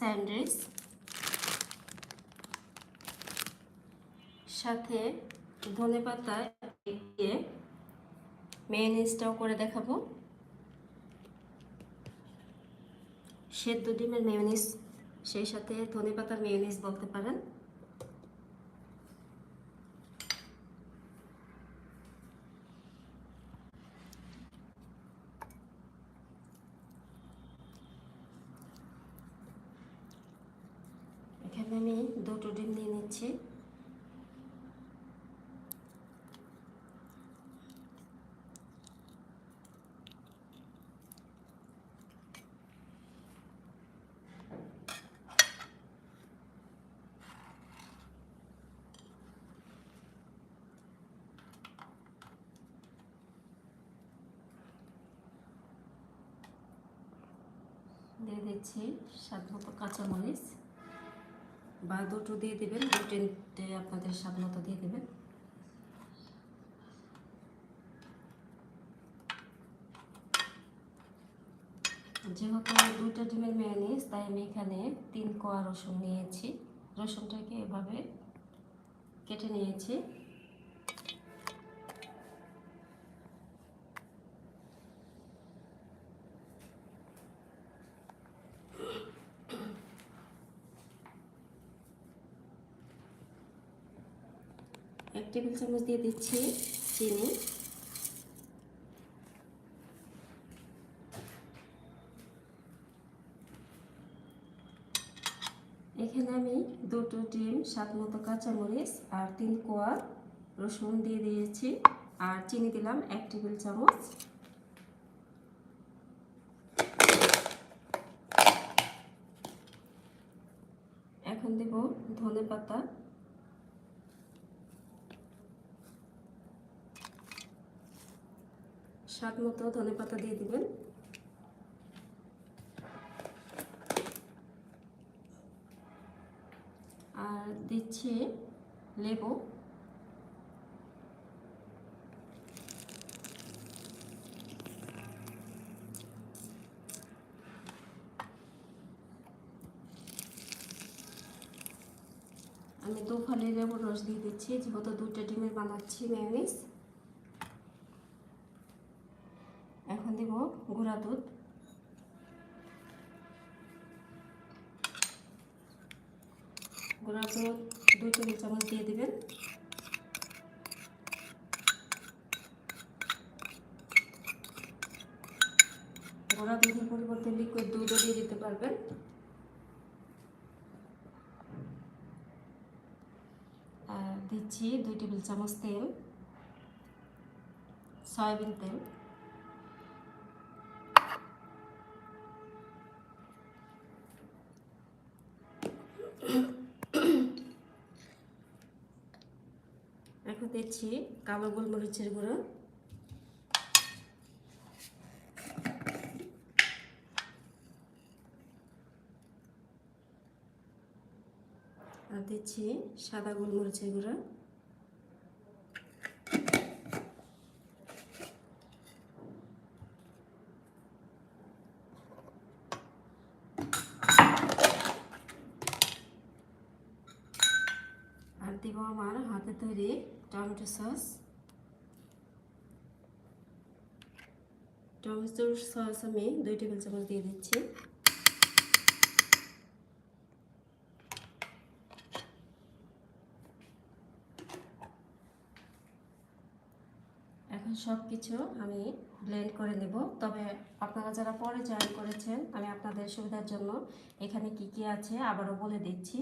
Sandwich, সাথে ধনে পাতা দিয়ে মেয়নিজটাও করে দেখাবো। সেদ্ধ ডিমের মেয়নিজ সেই সাথে ধনে পাতার মেয়নিজ বলতে পারেন এখানে আমি দুটো ডিম নিচ্ছি দিয়ে দিচ্ছি স্বাদ মতো কাঁচামরিচ। বা দুটো দিয়ে দেবেন দু তিনটে আপনাদের স্বাদ মতো দিয়ে দেবেন। যেহেতু দুইটা ডিমের মেয়নিজ তাই আমি এখানে তিন কোয়া রসুন নিয়েছি। রসুনটাকে এভাবে কেটে নিয়েছি। এক টেবিল চামচ দিয়ে দিচ্ছি চিনি। এখানে আমি দুটো ডিম, স্বাদ মতো কাঁচামরিচ আর তিন কোয়া রসুন দিয়ে দিয়েছি। আর চিনি দিলাম এক টেবিল চামচ। এখন দেব ধনে পাতা স্বাদ মতো ধনে পাতা দিয়ে দিবেন। আর দিচ্ছি লেবু। আমি দু ফালি লেবুর রস দিয়ে দিচ্ছি, যেহেতু দুটো ডিমের বানাচ্ছি মেয়নিজ এখন দেব গুঁড়া দুধ। গুঁড়া দুধ, দুই টেবিল চামচ দিয়ে দিবেন। গুঁড়া দুধের পরিবর্তে লিকুইড দুধও দিয়ে দিতে পারবেন। আর দিচ্ছি দুই টেবিল চামচ তেল, সয়াবিন তেল। দিচ্ছি কালো গোলমরিচের গুঁড়ো। আর দিচ্ছি সাদা গোলমরিচের গুঁড়ো আর দিব আমার হাতে তৈরি টমেটো সস টমেটো সস আমি দুই টেবিল চামচ দিয়ে দিচ্ছি। এখন সব কিছু আমি ব্লেন্ড করে নেব। তবে আপনারা যারা পরে জয়েন করেছেন, আমি আপনাদের সুবিধার জন্য এখানে কি কি আছে আবারও বলে দিচ্ছি।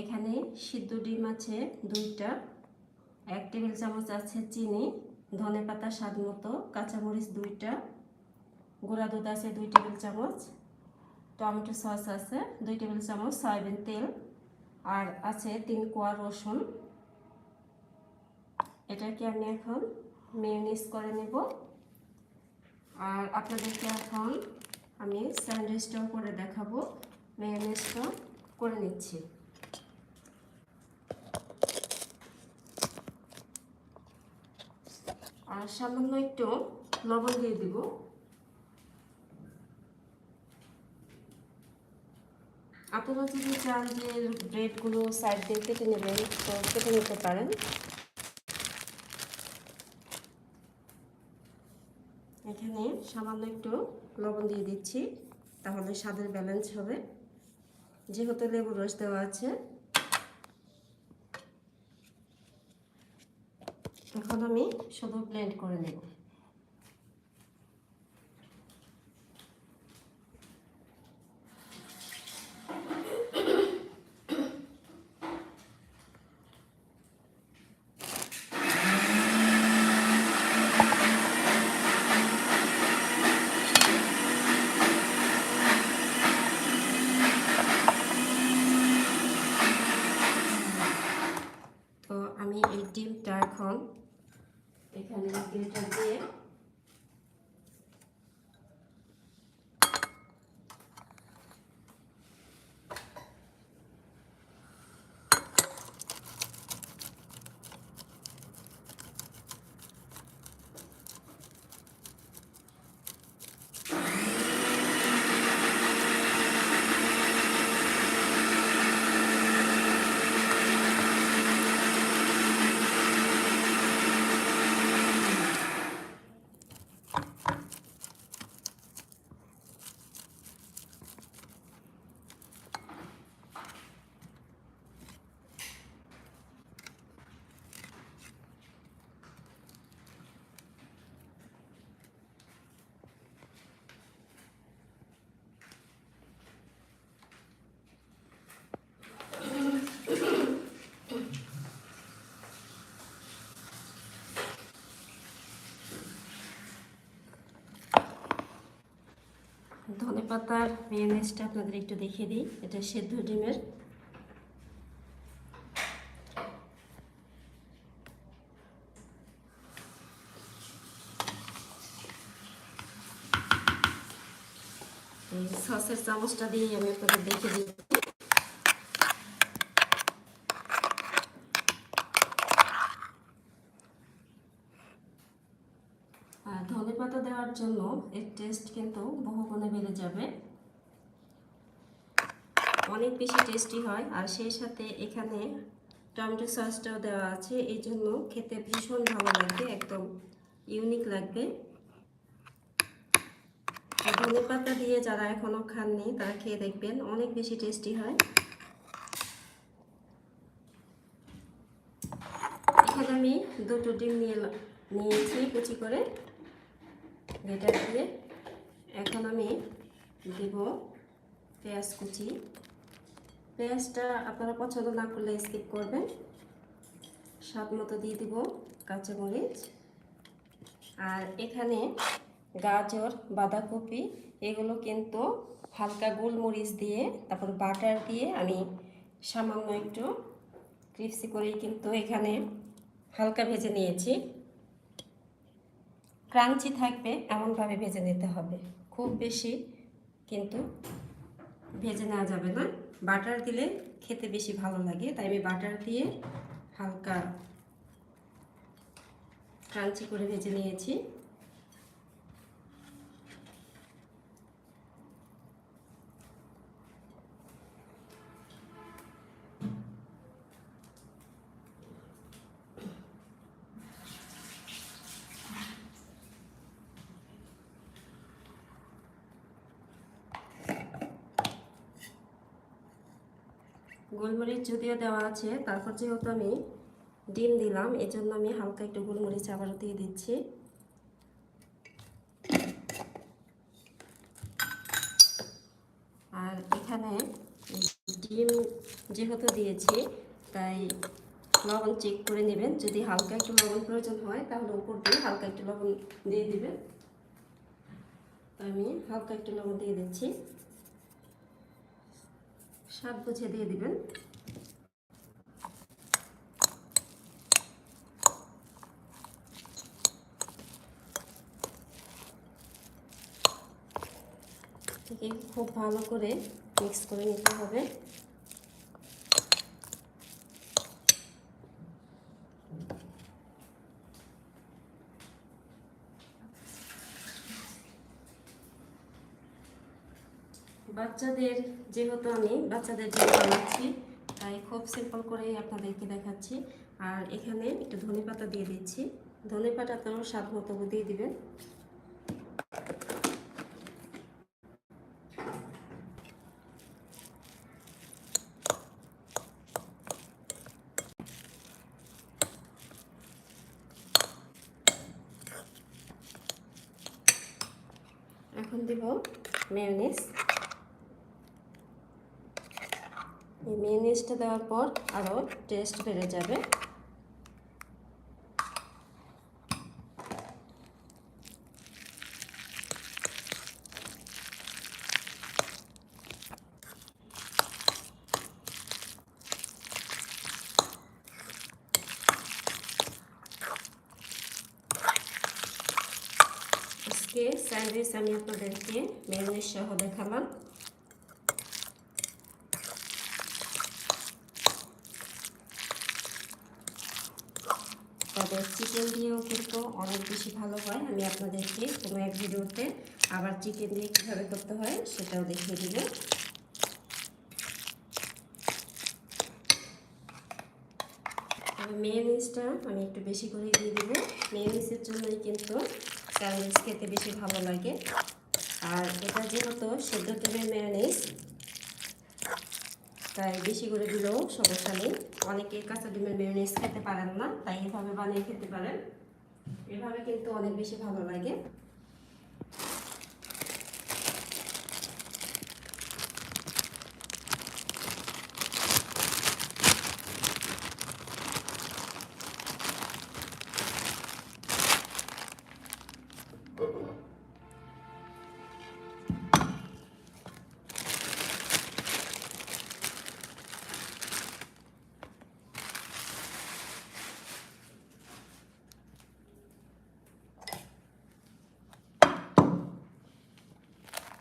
এখানে সিদ্ধ ডিম আছে দুইটা। এক টেবিল চামচ আছে চিনি, ধনে পাতা স্বাদ মতো, কাঁচামরিচ দুইটা, গুঁড়া দুধ আছে দুই টেবিল চামচ, টমেটো সস আছে দুই টেবিল চামচ, সয়াবিন তেল, আর আছে তিন কোয়া রসুন। এটাকে আমি এখন মেয়নিজ করে নেব। আর আপনাদেরকে এখন আমি স্যান্ডউইচটাও করে দেখাবো। মেয়নিজটা করে নিচ্ছি। আর সামান্য একটু লবণ দিয়ে দিব। আপনারা যদি চান যে ব্রেডগুলো সাইড দিয়ে কেটে নেবেন, তো কেটে নিতে পারেন। এখানে সামান্য একটু লবণ দিয়ে দিচ্ছি, তাহলে স্বাদের ব্যালেন্স হবে। যেহেতু লেবুর রস দেওয়া আছে এখন আমি শুধু ব্লেন্ড করে নেব তো আমি এই ডিমটা এখন এখানে গ্রেটার দিয়ে ধনে পাতার মেয়নেজটা আপনাদের একটু দেখিয়ে দিই। এটা সেদ্ধ ডিমের। সসের চামচটা দিয়ে আমি আপনাদের দেখে দিই আর ধনে দেওয়ার জন্য এর টেস্ট কিন্তু বহুগুণে বেড়ে যাবে। অনেক বেশি টেস্টি হয় আর সেই সাথে এখানে টমেটো সসটাও দেওয়া আছে। এই জন্য খেতে ভীষণ ভালো লাগবে, একদম ইউনিক লাগবে। ধনে পাতা দিয়ে যারা এখনও খাননি, তারা খেয়ে দেখবেন, অনেক বেশি টেস্টি হয়। এখানে আমি দুটো ডিম নিয়ে নিয়েছি কুচি করে। গ্রেটার দিয়ে এখন আমি দেব পেঁয়াজ কুচি। পেঁয়াজটা আপনারা পছন্দ না করলে স্কিপ করবেন। স্বাদ মতো দিয়ে দিব কাঁচামরিচ আর এখানে গাজর, বাঁধাকপি, এগুলো কিন্তু হালকা গোলমরিচ দিয়ে, তারপর বাটার দিয়ে আমি সামান্য একটু ক্রিপসি করেই কিন্তু এখানে হালকা ভেজে নিয়েছি। ক্রাঞ্চি থাকবে, এমনভাবে ভেজে নিতে হবে। খুব বেশি কিন্তু ভেজে নেওয়া যাবে না। বাটার দিলে খেতে বেশি ভালো লাগে, তাই আমি বাটার দিয়ে হালকা ক্রাঞ্চি করে ভেজে নিয়েছি। গোলমরিচ যদিও দেওয়া আছে, তারপর যেহেতু আমি ডিম দিলাম এই জন্য আমি হালকা একটু গোলমরিচ আবারও দিয়ে দিচ্ছি। আর এখানে ডিম যেহেতু দিয়েছি, তাই লবণ চেক করে নেবেন। যদি হালকা একটু লবণ প্রয়োজন হয়, তাহলে উপর দিয়ে হালকা একটু লবণ দিয়ে দিবেন। আমি হালকা একটু লবণ দিয়ে দিচ্ছি। স্বাদ গুছে দিয়ে দিবেন। থেকে খুব ভালো করে মিক্স করে নিতে হবে। বাচ্চাদের যেহেতু আমি বাচ্চাদের জন্য বানাচ্ছি, তাই খুব সিম্পল করেই আপনাদেরকে দেখাচ্ছি। আর এখানে একটু ধনে পাতা দিয়ে দিচ্ছি। ধনে পাতাটাও স্বাদ মতো দিয়ে দিবেন। এখন দিব মেয়োনিজ মেয়োনিজটা দেওয়ার পর আরও টেস্ট বেড়ে যাবে। আজকে স্যান্ডউইচ আমি আপনাদেরকে মেয়োনিজ সহ দেখালাম। তবে চিকেন দিয়েও কিন্তু অনেক বেশি ভালো হয়। আমি আপনাদেরকে কোনো এক ভিডিওতে আবার চিকেন দিয়ে কীভাবে করতে হয় সেটাও দেখিয়ে দিব। মেয়োনিজটা আমি একটু বেশি করে দিয়ে দিব। মেয়োনিজের জন্যই কিন্তু স্যান্ডউইচ খেতে বেশি ভালো লাগে। আর এটা যেহেতু সেদ্ধ তেলের মেয়োনিজ তাই বেশি করে দিলেও সমস্যা নেই। অনেকে কাঁচা ডিমের মেয়োনিজ খেতে পারেন না, তাই এভাবে বানিয়ে খেতে পারেন। এভাবে কিন্তু অনেক বেশি ভালো লাগে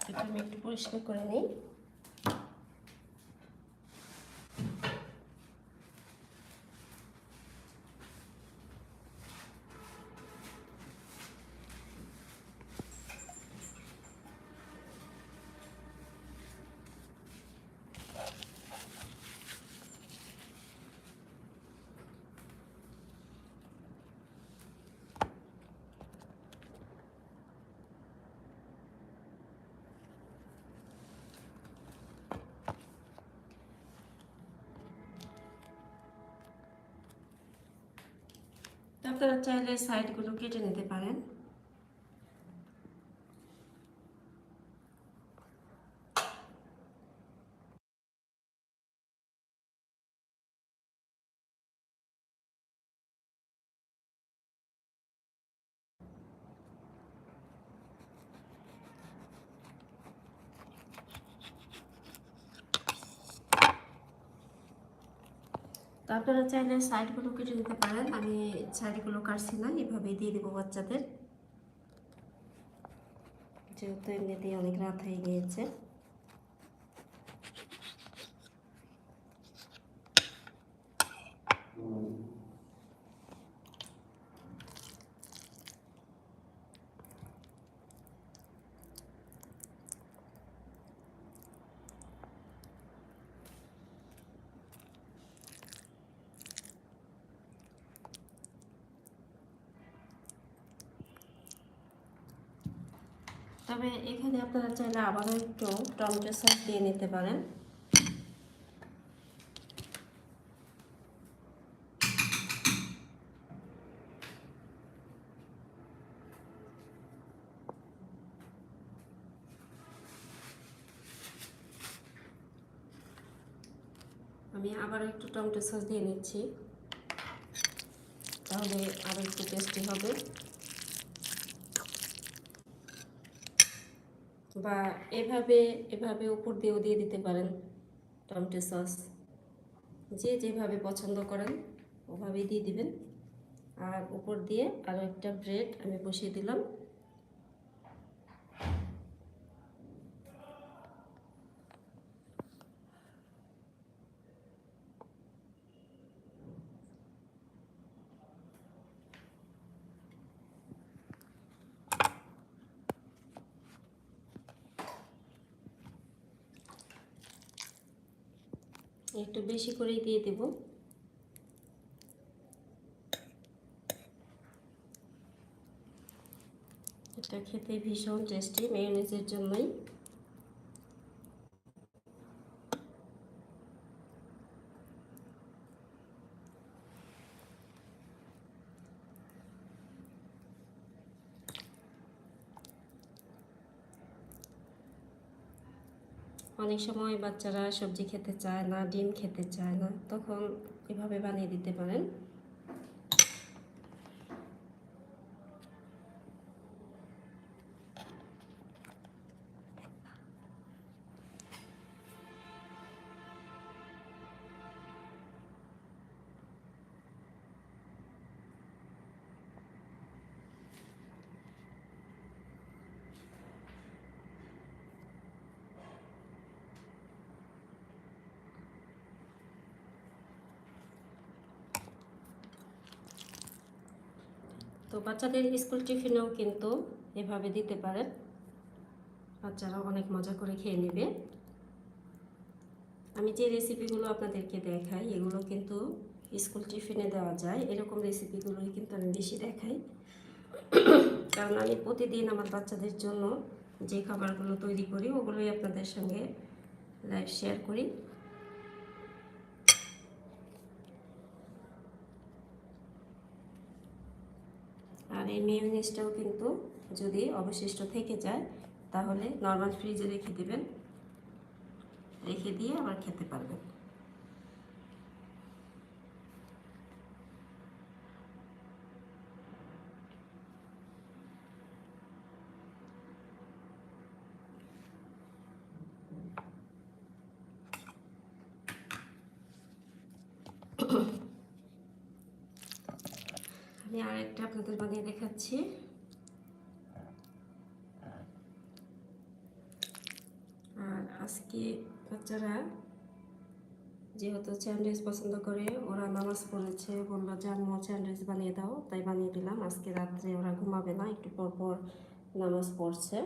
এটা আমি একটু পরিষ্কার করে নিই। আপনারা চাইলে সাইডগুলো কেটে নিতে পারেন। আপনারা চাইলে সাইডগুলো কেটে দিতে পারেন। আমি সাইডগুলো কাটছি না, এভাবেই দিয়ে দেবো বাচ্চাদের। যেহেতু এমনিতেই অনেক রাত হয়ে গিয়েছে। তবে এখানে আপনারা চাইলে আবারও একটু টমেটো সস দিয়ে নিতে পারেন। আমি আবার একটু টমেটো সস দিয়ে নিচ্ছি। তাহলে আরও একটু টেস্টি হবে। বা এভাবে এভাবে উপর দিয়েও দিয়ে দিতে পারেন টমেটো সস। যে যেভাবে পছন্দ করেন, ওভাবেই দিয়ে দিবেন। আর উপর দিয়ে আরও একটা ব্রেড আমি বসিয়ে দিলাম। একটু বেশি করেই দিয়ে দেব। এটা খেতে ভীষণ টেস্টি মেয়োনিজের জন্যই। অনেক সময় বাচ্চারা সবজি খেতে চায় না, ডিম খেতে চায় না, তখন এভাবে বানিয়ে দিতে পারেন। বাচ্চাদের স্কুল টিফিনেও কিন্তু এভাবে দিতে পারেন। বাচ্চারা অনেক মজা করে খেয়ে নেবে। আমি যে রেসিপিগুলো আপনাদেরকে দেখাই, এগুলো কিন্তু স্কুল টিফিনে দেওয়া যায়। এরকম রেসিপিগুলোই কিন্তু আমি বেশি দেখাই। কারণ আমি প্রতিদিন আমার বাচ্চাদের জন্য যে খাবারগুলো তৈরি করি, ওগুলোই আপনাদের সঙ্গে লাইভ শেয়ার করি। আর এই মেয়োনিজটাও কিন্তু যদি অবশিষ্ট থেকে যায়, তাহলে নর্মাল ফ্রিজে রেখে দেবেন। রেখে দিয়ে আবার খেতে পারবেন। আমি আর একটা আপনাদের বানিয়ে দেখাচ্ছি। আর আজকে বাচ্চারা যেহেতু স্যান্ডউইচ পছন্দ করে, ওরা নামাজ পড়েছে, বলল যে আম্মু বানিয়ে দাও। তাই বানিয়ে দিলাম। আজকে রাত্রে ওরা ঘুমাবে না, একটু পর পর নামাজ পড়ছে।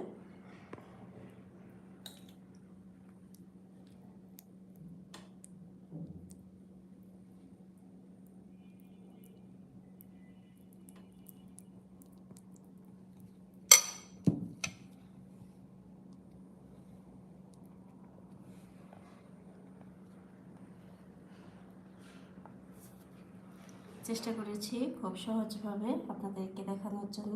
চেষ্টা করেছি খুব সহজভাবে আপনাদেরকে দেখানোর জন্য।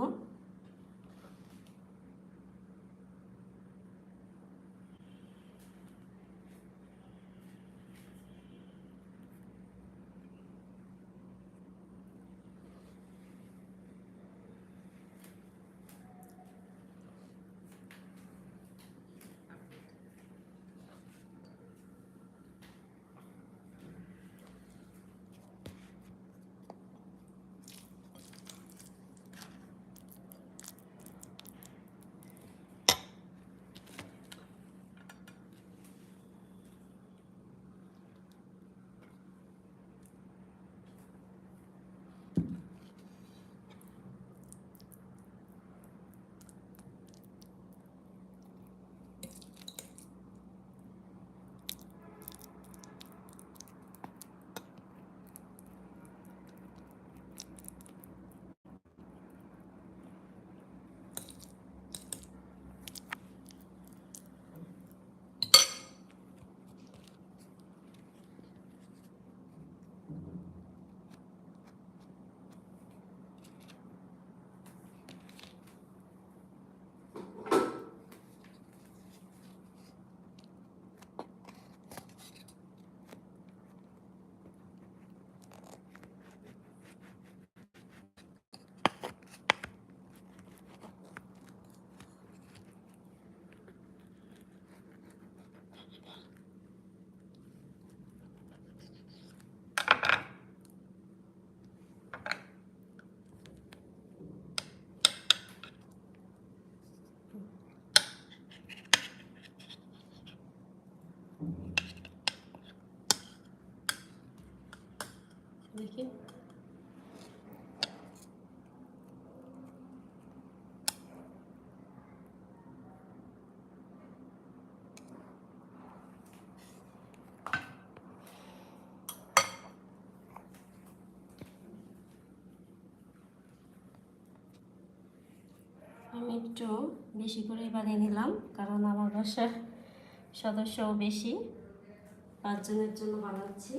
আমি একটু বেশি করে বানিয়ে নিলাম কারণ আমার বাসায় সদস্যও বেশি পাঁচজনের জন্য বানাচ্ছি।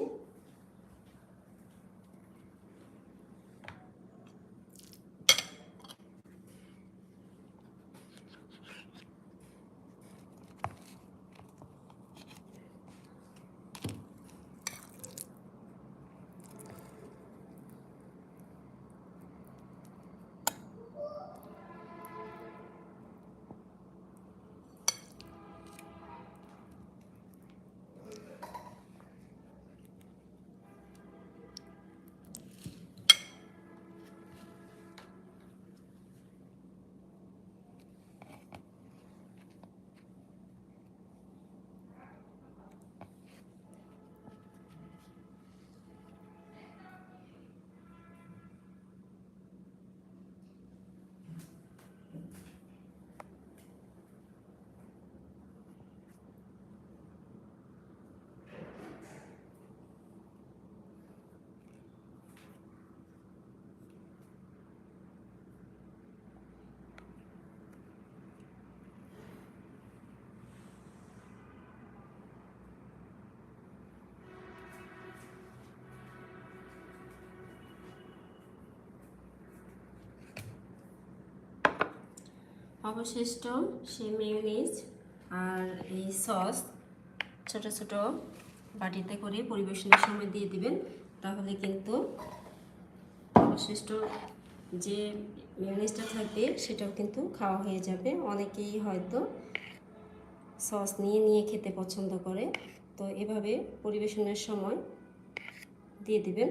অবশিষ্ট সেই মেয়োনিজ আর এই সস ছোট ছোট বাটিতে করে পরিবেশনের সময় দিয়ে দিবেন। তাহলে কিন্তু অবশিষ্ট যে মেয়োনিজটা থাকবে সেটাও কিন্তু খাওয়া হয়ে যাবে। অনেকেই হয়তো সস নিয়ে নিয়ে খেতে পছন্দ করে। তো এভাবে পরিবেশনের সময় দিয়ে দিবেন।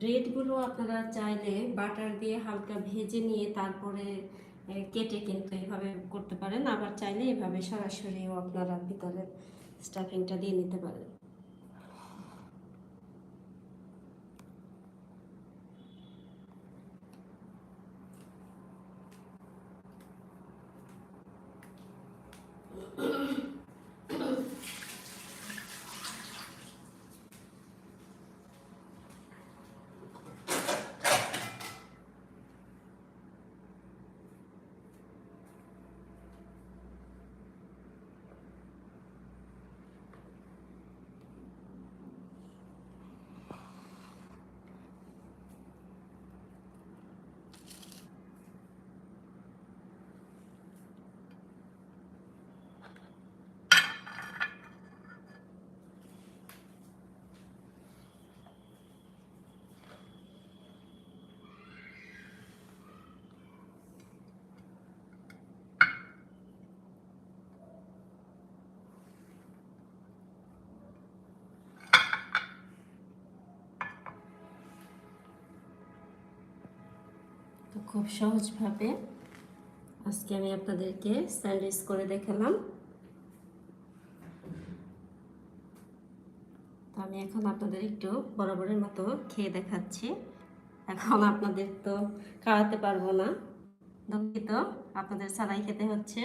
ব্রেডগুলো আপনারা চাইলে বাটার দিয়ে হালকা ভেজে নিয়ে তারপরে কেটে কিন্তু এভাবে করতে পারেন। আবার চাইলে এভাবে সরাসরিও আপনারা ভিতরে স্টাফিংটা দিয়ে নিতে পারেন। খুব সহজভাবে আজকে আমি আপনাদেরকে স্যান্ডউইচ করে দেখালাম। তো আমি এখন আপনাদের একটু বরাবরের মতো খেয়ে দেখাচ্ছি। এখন আপনাদের তো খাওয়াতে পারব না। দুঃখিত, আপনাদের সালাই খেতে হচ্ছে।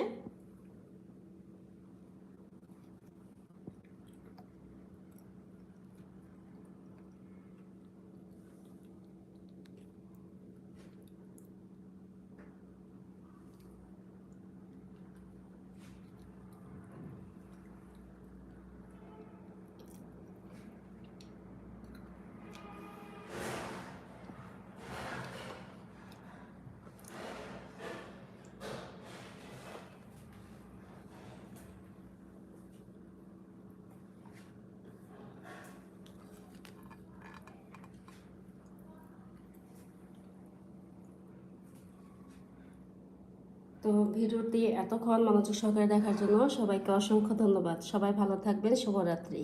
তো ভিডিওটি এতক্ষণ মনোযোগ সহকারে দেখার জন্য সবাইকে অসংখ্য ধন্যবাদ। সবাই ভালো থাকবেন। শুভরাত্রি।